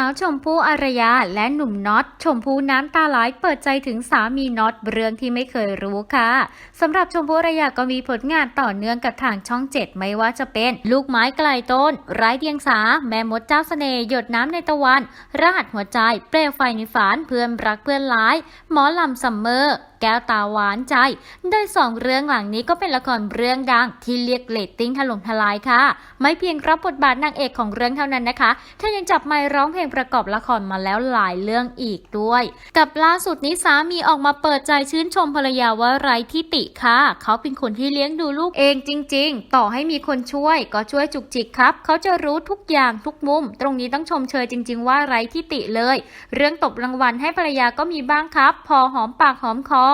สาวชมพู่อารยาและหนุ่มน็อตชมพู่น้ำตาไหลเปิดใจถึงสามีน็อตเรื่องที่ไม่เคยรู้ค่ะสำหรับชมพู่อารยาก็มีผลงานต่อเนื่องกับทางช่องเจ็ดไม่ว่าจะเป็น ลูกไม้ไกลต้น ไร้เดียงสา แม่มดเจ้าเสน่ห์หยดน้ำในตะวัน รหัสหัวใจ เปลวไฟในฝันเพื่อนรักเพื่อนร้าย หมอลำซัมเมอร์แก้วตาหวานใจ โดยสองเรื่องหลังนี้ก็เป็นละครเรื่องดังที่เรียกเรตติ้งถล่มทลายค่ะ ไม่เพียงรับบทบาทนางเอกของเรื่องเท่านั้นนะคะเธอยังจับไมค์ร้องเพลงประกอบละครมาแล้วหลายเรื่องอีกด้วย กับล่าสุดนี้สามีออกมาเปิดใจชื่นชมภรรยาว่าไร้ที่ติค่ะ เขาเป็นคนที่เลี้ยงดูลูกเองจริง ๆ ต่อให้มีคนช่วยก็ช่วยจุกจิกครับ เขาจะรู้ทุกอย่างทุกมุม ตรงนี้ต้องชมเชยจริง ๆ ว่าไร้ที่ติเลย เรื่องตบรางวัลให้ภรรยาก็มีบ้างครับ พอหอมปากหอมคอ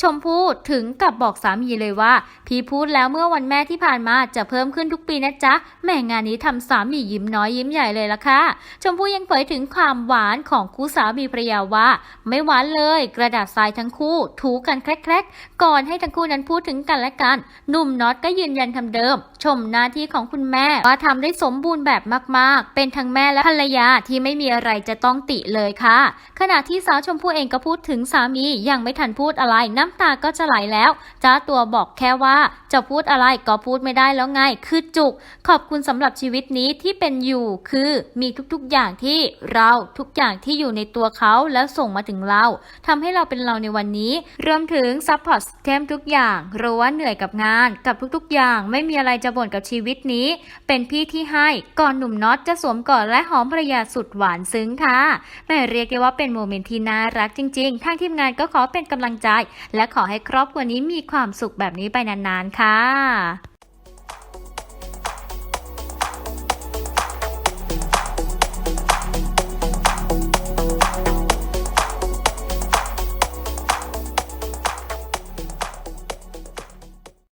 ชมพู่ถึงกับบอกสามีเลยว่า พี่พูดแล้วเมื่อวันแม่ที่ผ่านมาจะเพิ่มขึ้นทุกปีนะจ๊ะแม่งานนี้ทำสามียิ้มน้อยยิ้มใหญ่เลยละค่ะชมพู่ยังเผยถึงความหวานของคู่สามีภรรยาว่า ไม่หวานเลย กระดาษทรายทั้งคู่ ถูกันแคลกๆ ก่อนให้ทั้งคู่นั้นพูดถึงกันและกัน หนุ่มน็อตก็ยืนยันคำเดิม ชมหน้าที่ของคุณแม่ ว่าทำได้สมบูรณ์แบบมากๆ เป็นทั้งแม่และภรรยาที่ไม่มีอะไรจะต้องติเลยค่ะ ขณะที่สาวชมพู่เองก็พูดถึงสามียังไม่ทันพูดอะไรน้ำตาก็จะไหลแล้วจ้าตัวบอกแค่ว่าจะพูดอะไรก็พูดไม่ได้แล้วไงคือจุก ขอบคุณสำหรับชีวิตนี้ที่เป็นอยู่คือมีทุกๆอย่างที่เราทุกอย่างที่อยู่ในตัวเขาแล้วส่งมาถึงเราทำให้เราเป็นเราในวันนี้ รวมถึงซัพพอร์ตเต็มทุกอย่างรู้ว่าเหนื่อยกับงาน กับทุกๆ อย่างไม่มีอะไรจะบ่นกับชีวิตนี้ เป็นพี่ที่ให้ก่อนหนุ่มน็อตจะสวมกอดและหอมภรรยาสุดหวานซึ้งค่ะแม่เรียกได้ว่าเป็นโมเมนต์ที่น่ารักจริงๆทางทีมงานก็ขอเป็นกำลังใจ และขอให้ครอบครัวนี้มีความสุขแบบนี้ไปนานๆค่ะ